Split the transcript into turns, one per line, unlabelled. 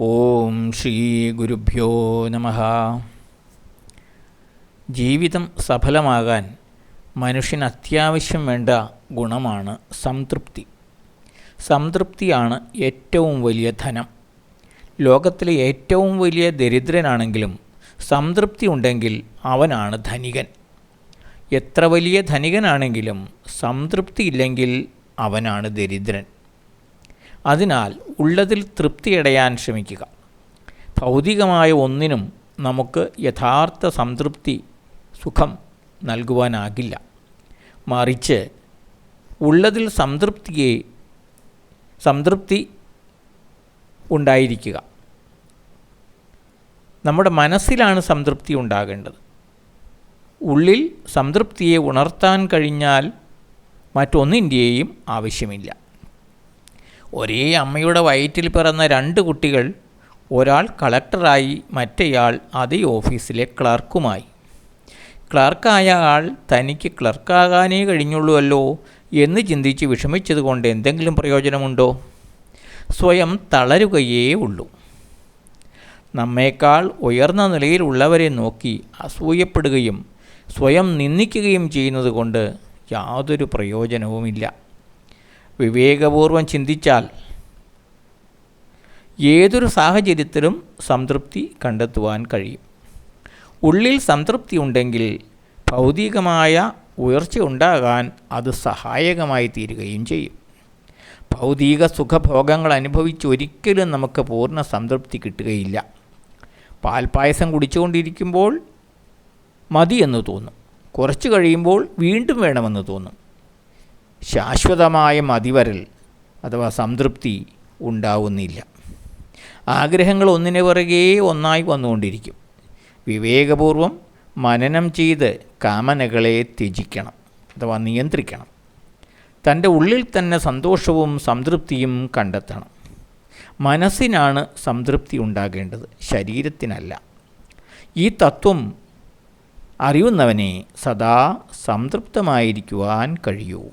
ഓം ശ്രീ ഗുരുഭ്യോ നമ. ജീവിതം സഫലമാകാൻ മനുഷ്യന് അത്യാവശ്യം വേണ്ട ഗുണമാണ് സംതൃപ്തി. സംതൃപ്തിയാണ് ഏറ്റവും വലിയ ധനം. ലോകത്തിലെ ഏറ്റവും വലിയ ദരിദ്രനാണെങ്കിലും സംതൃപ്തി ഉണ്ടെങ്കിൽ അവനാണ് ധനികൻ. എത്ര വലിയ ധനികനാണെങ്കിലും സംതൃപ്തി ഇല്ലെങ്കിൽ അവനാണ് ദരിദ്രൻ. അതിനാൽ ഉള്ളതിൽ തൃപ്തിയടയാൻ ശ്രമിക്കുക. ഭൗതികമായ ഒന്നിനും നമുക്ക് യഥാർത്ഥ സംതൃപ്തി സുഖം നൽകുവാനാകില്ല. മറിച്ച് ഉള്ളതിൽ സംതൃപ്തിയെ സംതൃപ്തി ഉണ്ടായിരിക്കുക. നമ്മുടെ മനസ്സിലാണ് സംതൃപ്തി ഉണ്ടാകേണ്ടത്. ഉള്ളിൽ സംതൃപ്തിയെ ഉണർത്താൻ കഴിഞ്ഞാൽ മറ്റൊന്നിന്റെയും ആവശ്യമില്ല. ഒരേ അമ്മയുടെ വയറ്റിൽ പിറന്ന രണ്ട് കുട്ടികൾ ഒരാൾ കളക്ടറായി മറ്റേയാൾ അതേ ഓഫീസിലെ ക്ലർക്കുമായി. ക്ലർക്കായ ആൾ തനിക്ക് ക്ലർക്കാകാനേ കഴിഞ്ഞുള്ളൂവല്ലോ എന്ന് ചിന്തിച്ച് വിഷമിച്ചതുകൊണ്ട് എന്തെങ്കിലും പ്രയോജനമുണ്ടോ? സ്വയം തളരുകയേ ഉള്ളൂ. നമ്മേക്കാൾ ഉയർന്ന നിലയിലുള്ളവരെ നോക്കി അസൂയപ്പെടുകയും സ്വയം നിന്ദിക്കുകയും ചെയ്യുന്നത് കൊണ്ട് യാതൊരു പ്രയോജനവുമില്ല. വിവേകപൂർവം ചിന്തിച്ചാൽ ഏതൊരു സാഹചര്യത്തിലും സംതൃപ്തി കണ്ടെത്തുവാൻ കഴിയും. ഉള്ളിൽ സംതൃപ്തി ഉണ്ടെങ്കിൽ ഭൗതികമായ ഉയർച്ച ഉണ്ടാകാൻ അത് സഹായകമായി തീരുകയും ചെയ്യും. ഭൗതിക സുഖഭോഗങ്ങൾ അനുഭവിച്ച് ഒരിക്കലും നമുക്ക് പൂർണ സംതൃപ്തി കിട്ടുകയില്ല. പാൽപ്പായസം കുടിച്ചുകൊണ്ടിരിക്കുമ്പോൾ മതിയെന്ന് തോന്നും. കുറച്ച് കഴിയുമ്പോൾ വീണ്ടും വേണമെന്ന് തോന്നും. ശാശ്വതമായ മതിവരൽ അഥവാ സംതൃപ്തി ഉണ്ടാവുന്നില്ല. ആഗ്രഹങ്ങൾ ഒന്നിനു പിറകെ ഒന്നായി വന്നുകൊണ്ടിരിക്കും. വിവേകപൂർവം മനനം ചെയ്ത് കാമനകളെ ത്യജിക്കണം അഥവാ നിയന്ത്രിക്കണം. തന്റെ ഉള്ളിൽ തന്നെ സന്തോഷവും സംതൃപ്തിയും കണ്ടെത്തണം. മനസ്സിനാണ് സംതൃപ്തി ഉണ്ടാകേണ്ടത് ശരീരത്തിനല്ല. ഈ തത്വം അറിയുന്നവനെ സദാ സംതൃപ്തമായിരിക്കുവാൻ കഴിയൂ.